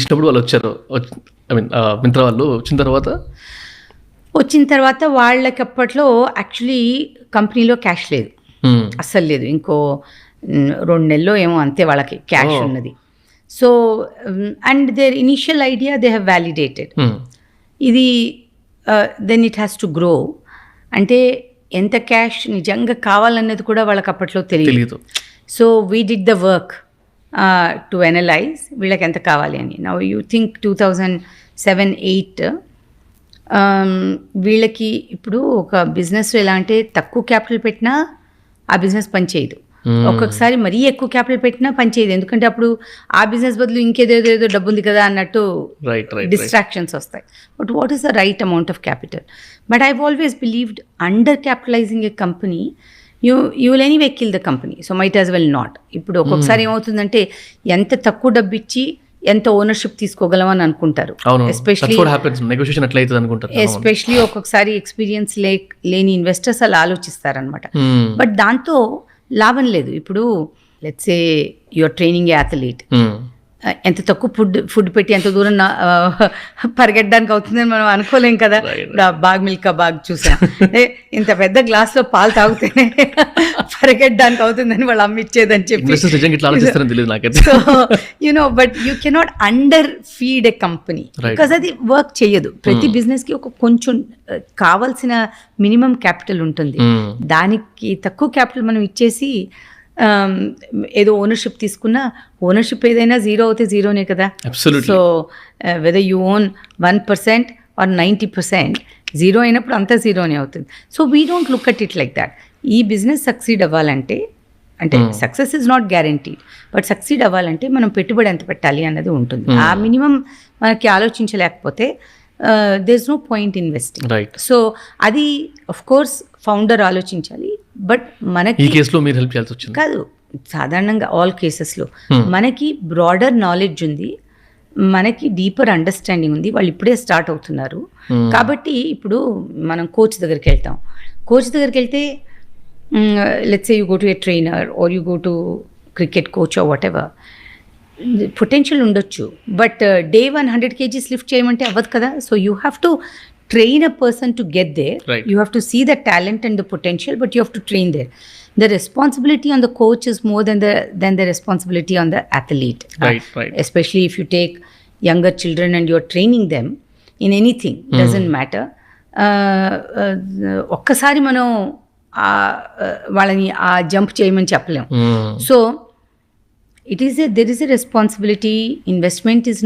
ఇచ్చినప్పుడు వాళ్ళు వచ్చారు. ఐ మీన్ మింత్రా వాళ్ళు వచ్చిన తర్వాత? వచ్చిన తర్వాత వాళ్ళకి అప్పట్లో యాక్చువల్లీ కంపెనీలో క్యాష్ లేదు. అస్సలు లేదు. ఇంకో రెండు నెలల్లో ఏమో అంతే వాళ్ళకి క్యాష్. ఉన్నది. So and their initial idea they have validated. ఇది then it has to grow అంటే ఎంత క్యాష్ నిజంగా కావాలన్నది కూడా వాళ్ళకి అప్పట్లో తెలియదు. So we did the work to analyze వీళ్ళకి ఎంత కావాలి అని. Now you think two thousand seven eight వీళ్ళకి ఇప్పుడు ఒక బిజినెస్ ఎలా అంటే తక్కువ క్యాపిటల్ పెట్టినా ఆ బిజినెస్ పనిచేయదు Hmm. ఒక్కొక్కసారి మరీ ఎక్కువ క్యాపిటల్ పెట్టినా పనిచేయదు ఎందుకంటే అప్పుడు ఆ బిజినెస్ బదులు ఇంకేదేదో ఏదో డబ్బు ఉంది కదా అన్నట్టు డిస్ట్రాక్షన్స్ వస్తాయి. But what is the right amount of capital but I always believed undercapitalizing a company you you will anyway kill the company so might as well not. ఇప్పుడు ఒక్కొక్కసారి ఏమవుతుందంటే ఎంత తక్కువ డబ్బు ఇచ్చి ఎంత ఓనర్షిప్ తీసుకోగలం అని అనుకుంటారు ఎస్పెషలీ ఒక్కొక్కసారి ఎక్స్పీరియన్స్ లే లేని ఇన్వెస్టర్స్ అలా ఆలోచిస్తారనమాట. బట్ దాంతో లాభం లేదు. ఇప్పుడు let's say your training a athlete hmm. ఎంత తక్కువ ఫుడ్ ఫుడ్ పెట్టి ఎంత దూరం పరిగెట్టడానికి అవుతుందని మనం అనుకోలేం కదా. బాగ్ మిల్క్ బాగ్ చూసాం. ఇంత పెద్ద గ్లాస్లో పాలు తాగితేనే పరిగెట్టడానికి అవుతుందని వాళ్ళు అమ్మిచ్చేదని చెప్పి. So you know but you cannot underfeed a company. Because అది వర్క్ చేయదు. ప్రతి బిజినెస్కి ఒక కొంచెం కావాల్సిన మినిమం క్యాపిటల్ ఉంటుంది. మ్మ్. దానికి తక్కువ క్యాపిటల్ మనం ఇచ్చేసి ఏదో ఓనర్షిప్ తీసుకున్నా ఓనర్షిప్ ఏదైనా జీరో అవుతే జీరోనే కదా. So whether you own one percent or ninety percent zero అయినప్పుడు అంతా జీరోనే అవుతుంది. So we don't look at it like that ఈ బిజినెస్ సక్సీడ్ అవ్వాలంటే అంటే success is not guaranteed but succeed అవ్వాలంటే మనం పెట్టుబడి ఎంత పెట్టాలి అన్నది ఉంటుంది. ఆ మినిమం మనకి ఆలోచించలేకపోతే there is no point investing so అది ఆఫ్ కోర్స్ ఫౌండర్ ఆలోచించాలి బట్ ఈ మనకి కేసులో మీరు హెల్ప్ చేయాల్సి వచ్చింది. కాదు సాధారణంగా ఆల్ కేసెస్లో Hmm. మనకి బ్రాడర్ నాలెడ్జ్ ఉంది మనకి డీపర్ అండర్స్టాండింగ్ ఉంది వాళ్ళు ఇప్పుడే స్టార్ట్ అవుతున్నారు. Hmm. కాబట్టి ఇప్పుడు మనం కోచ్ దగ్గరికి వెళ్తాం. కోచ్ దగ్గరికి వెళ్తే let's you go to a trainer or you go to cricket coach or whatever potential ఉండొచ్చు. But day one hundred kgs lift చేయమంటే అవ్వదు కదా? So you have to Train a person to get there Right. you have to see the talent and the potential but you have to train there the responsibility on the coach is more than the than the responsibility on the athlete Right, right. especially if you take younger children and you're training them in anything doesn't matter Uh, uh, ఒక్కసారి మనం ఆ, uh, వాళ్ళని ఆ jump చేయమని చెప్పలేం hmm. So it is a there is a responsibility investment is